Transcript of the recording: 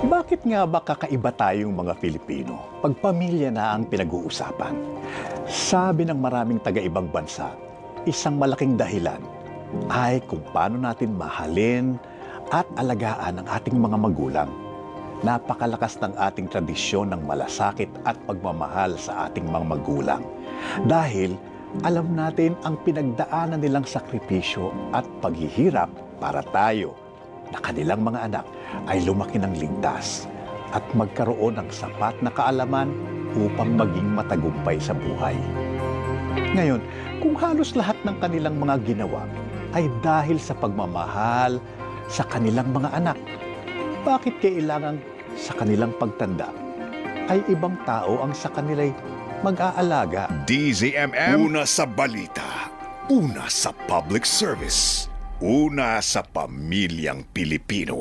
Bakit nga ba kakaiba tayong mga Pilipino pag pamilya na ang pinag-uusapan? Sabi ng maraming taga-ibang bansa, isang malaking dahilan ay kung paano natin mahalin at alagaan ang ating mga magulang. Napakalakas ng ating tradisyon ng malasakit at pagmamahal sa ating mga magulang. Dahil alam natin ang pinagdaanan nilang sakripisyo at paghihirap para tayo na kanilang mga anak ay lumaki ng ligtas at magkaroon ng sapat na kaalaman upang maging matagumpay sa buhay. Ngayon, kung halos lahat ng kanilang mga ginawa ay dahil sa pagmamahal sa kanilang mga anak, bakit kailangan sa kanilang pagtanda ay ibang tao ang sa kanila'y mag-aalaga? DZMM. Una sa balita. Una sa public service. Una sa pamilyang Pilipino.